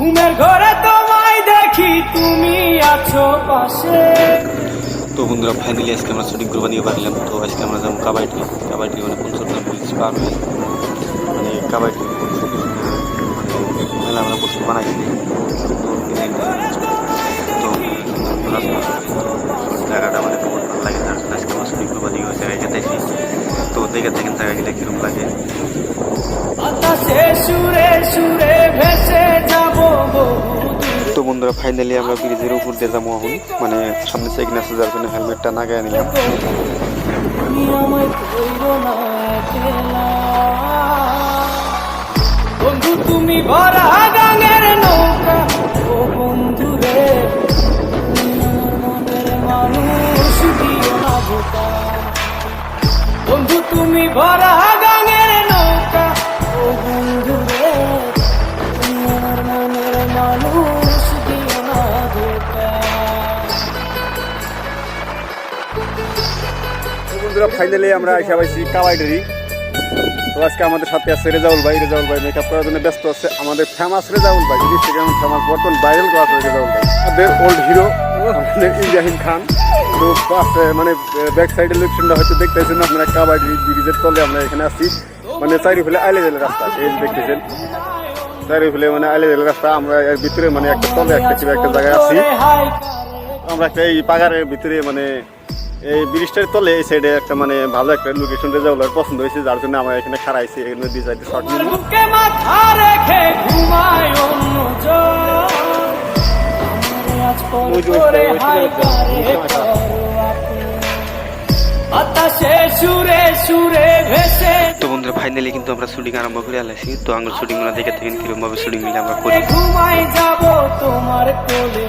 ঘুমের ঘরে তোমায় দেখি তুমি আছো পাশে। তো বন্ধুরা ফাইনালি আজকে আমরা শুটিং করবা নিয়ে পারলাম তো আজকে আমরা যাব কাবাডি। কাবাডি মানে পঞ্চরত্ন ব্রিজ পার হয়ে মানে কাবাডি। খুব সুন্দর মানে মেলা মেলা বস্তু রাস্তা জায়গাটা মানে বহুত ভালো লাগে। তার জন্য আজকে আমরা শুটিং করবা নিয়ে ওই জায়গায় যেতেছি তো দেখে দেখেন জায়গাগুলো কীরকম লাগে। সুরে সুরে বন্ধুরা ফাইনালি আমরা ব্রিজের উপর দিয়ে যাব এখন। মানে সামনে সাইকেল আছে যার জন্য হেলমেটটা না গায়ে নিলাম। বন্ধু, তুমি ভরা বন্ধু বন্ধু, তুমি ভরা বন্ধুরা ফাইনালি আমরা এসে পাইছি কাবাইডারি তো আজকে আমাদের সাথে আছে রেজাউল ভাই। রেজাউল ভাই মেকআপ করার জন্য ব্যস্ত আছে। আমাদের ফেমাস রেজাউল ভাই ইনস্টাগ্রাম ফেমাস বর্তমান ভাইরাল করা আছে রেজাউল ভাই। আমাদের ওল্ড হিরো ইব্রাহিম খান। তো আছে মানে ব্যাক সাইডের লোকেশনটা হয়তো দেখতেছেন আপনারা কাবাডি ব্রিজের তলে আমরা এখানে আছি। মানে চারি ফেলে আইলে গেলে রাস্তা, এই দেখতেছেন। চারি মানে আইলে গেলে রাস্তা, আমরা এর ভিতরে মানে একটা তলে একটা কিবা একটা জায়গায় আছি। আমরা একটা এই পাগারের ভিতরে মানে এই ব্রিজটার তলে এই সাইডে একটা মানে ভালো একটা লোকেশন রেজাউলার পছন্দ হয়েছে যার জন্য আমরা এখানে খারাইছি এখানে দুই সাইডে শর্ট মাথা রেখে ঘুমায় তো বন্ধুরা ফাইনালি কিন্তু আমরা শুটিং আরম্ভ করে আলাইছি। তো আঙ্গুল শুটিংগুলো দেখে থাকেন কীরকম ভাবে শুটিং মিলে আমরা করি। ঘুমাই যাব তোমার কোলে।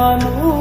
I'm.